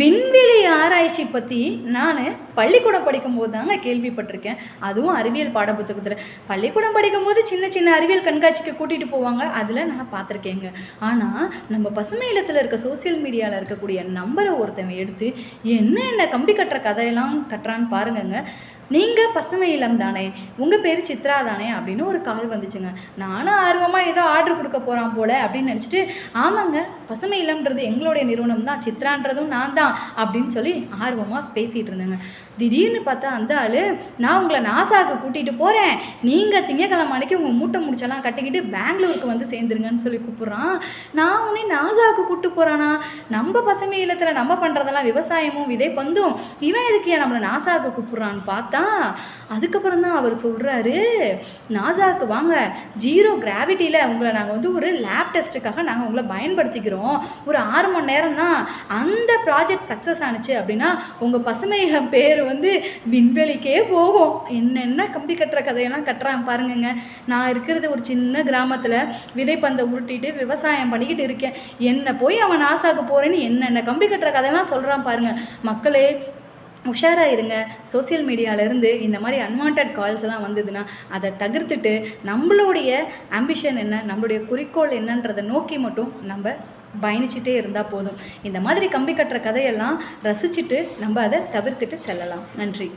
விண்வெளி ஆராய்ச்சி பற்றி நான் பள்ளிக்கூடம் படிக்கும்போது தாங்க கேள்விப்பட்டிருக்கேன். அதுவும் அறிவியல் பாடப்புத்தகத்தில். பள்ளிக்கூடம் படிக்கும்போது சின்ன சின்ன அறிவியல் கண்காட்சிக்கு கூட்டிகிட்டு போவாங்க. அதில் நான் பார்த்துருக்கேங்க. ஆனால் நம்ம பசுமை இல்லத்தில் இருக்க சோஷியல் மீடியாவில் இருக்கக்கூடிய நம்பரை ஒருத்தவன் எடுத்து என்ன என்ன கம்பி கட்டுற கதையெல்லாம் கட்டுறான்னு பாருங்கங்க. நீங்கள் பசுமை இளம் தானே உங்கள் பேர் சித்ரா தானே அப்படின்னு ஒரு கால் வந்துச்சுங்க. நானும் ஆர்வமாக ஏதோ ஆர்டர் கொடுக்க போகிறான் போல அப்படின்னு நினச்சிட்டு ஆமாங்க பசுமை இல்லம்ன்றது எங்களுடைய நிறுவனம் தான் சித்ரான்றதும் நான் தான் அப்படின்னு சொல்லி ஆர்வமாக பேசிகிட்டு இருந்தேங்க. திடீர்னு பார்த்தா அந்த ஆள் நான் உங்களை நாசாவுக்கு கூட்டிகிட்டு போகிறேன் நீங்கள் திங்கக்கிழமை அன்னைக்கு உங்கள் மூட்டை முடிச்செல்லாம் கட்டிக்கிட்டு பெங்களூருக்கு வந்து சேர்ந்துருங்கன்னு சொல்லி கூப்பிட்றான். நான் உன்னை நாசாவுக்கு கூப்பிட்டு போகிறானா நம்ம பசுமை இல்லத்தில் நம்ம பண்ணுறதெல்லாம் விவசாயமும் விதை பந்தும் இவன் எதுக்கு ஏன் நம்மளை நாசாவுக்கு கூப்பிட்றான்னு பார்த்தா அதுக்கப்புறம் தான் அவர் சொல்கிறாரு நாசாவுக்கு வாங்க ஜீரோ கிராவிட்டியில் உங்களை நாங்கள் வந்து ஒரு லேப் டெஸ்ட்டுக்காக நாங்கள் உங்களை பயன்படுத்திக்கிறோம். ஒரு ஆறு மணி நேரம் தான் அந்த ப்ராஜெக்ட் சக்ஸஸ் ஆனுச்சு அப்படின்னா உங்கள் பசுமை பேர் வந்து விண்வெளிக்கே போகும். என்னென்ன கம்பி கட்டுற கதையெல்லாம் கட்டுறாங்க பாருங்கங்க. நான் இருக்கிறது ஒரு சின்ன கிராமத்தில் விதைப்பந்தை உருட்டிட்டு விவசாயம் பண்ணிக்கிட்டு இருக்கேன். என்ன போய் அவன் நாசாக்கு போகிறேன்னு என்னென்ன கம்பி கட்டுற கதையெல்லாம் சொல்கிறான் பாருங்கள் மக்களே உஷாராக இருங்க சோஷியல் மீடியாவிலேருந்து இந்த மாதிரி அன்வான்ட் கால்ஸ் எல்லாம் வந்ததுன்னா அதை தவிர்த்துட்டு நம்மளுடைய ஆம்பிஷன் என்ன நம்மளுடைய குறிக்கோள் என்னன்றதை நோக்கி மட்டும் நம்ம பயணிச்சுட்டே இருந்தால் போதும். இந்த மாதிரி கம்பி கட்டுற கதையெல்லாம் ரசிச்சுட்டு நம்ம அதை தவிர்த்துட்டு செல்லலாம். நன்றி.